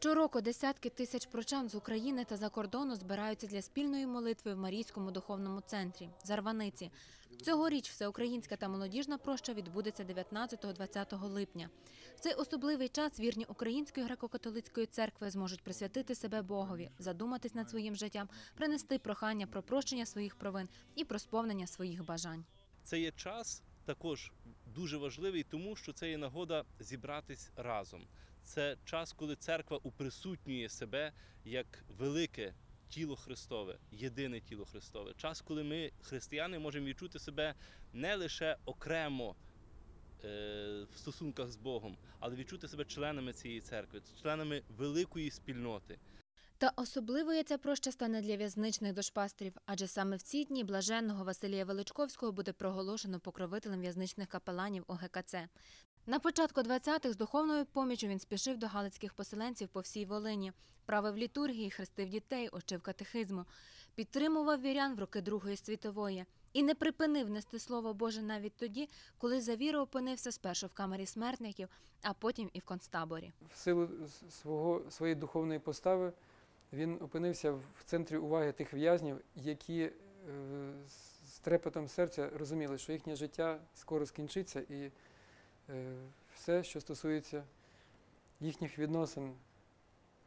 Щороку десятки тисяч прочан з України та за кордону збираються для спільної молитви в Марійському духовному центрі Зарваниці. Цьогоріч всеукраїнська та молодіжна проща відбудеться 19-20 липня. В цей особливий час вірні Української греко-католицької церкви зможуть присвятити себе Богові, задуматись над своїм життям, принести прохання про прощення своїх провин і про сповнення своїх бажань. Це є час також дуже важливий, тому що це є нагода зібратись разом. Це час, коли церква уприсутнює себе як велике тіло Христове, єдине тіло Христове. Час, коли ми, християни, можемо відчути себе не лише окремо е, в стосунках з Богом, але відчути себе членами цієї церкви, членами великої спільноти. Та особливою ця проща стане для в'язничних душпастерів, адже саме в ці дні блаженного Василія Величковського буде проголошено покровителем в'язничних капеланів ОГКЦ. На початку 20-х з духовною поміччю він спішив до галицьких поселенців по всій Волині, правив літургії, хрестив дітей, очив катехизму, підтримував вірян в роки Другої світової. І не припинив нести слово Боже навіть тоді, коли за віру опинився спершу в камері смертників, а потім і в концтаборі. В силу свого, своєї духовної постави він опинився в центрі уваги тих в'язнів, які е, з- трепетом серця розуміли, що їхнє життя скоро скінчиться, і все, що стосується їхніх відносин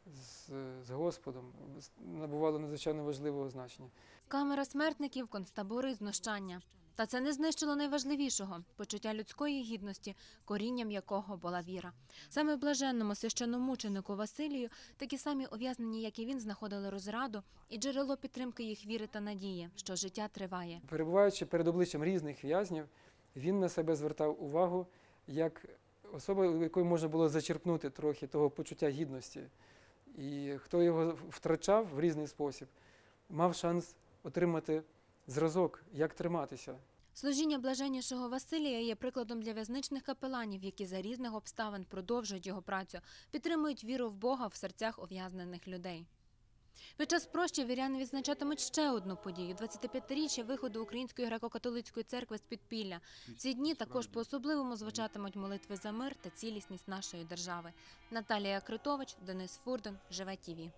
з, з Господом, набувало надзвичайно важливого значення. Камера смертників, концтабори, знущання. Та це не знищило найважливішого почуття людської гідності, корінням якого була віра. Саме блаженному священномученику Василію такі самі ув'язнені, як і він, знаходили розраду і джерело підтримки їх віри та надії, що життя триває. Перебуваючи перед обличчям різних в'язнів, він на себе звертав увагу як особа, у якої можна було зачерпнути трохи того почуття гідності. І хто його втрачав в різний спосіб, мав шанс отримати зразок, як триматися. Служіння блаженнішого Василія є прикладом для в'язничних капеланів, які за різних обставин продовжують його працю, підтримують віру в Бога в серцях ув'язнених людей. Під час прощі віряни відзначатимуть ще одну подію 25-річчя виходу Української греко-католицької церкви з підпілля. Ці дні також по-особливому звучатимуть молитви за мир та цілісність нашої держави. Наталія Критович, Денис Фурден, Живе ТІВІ.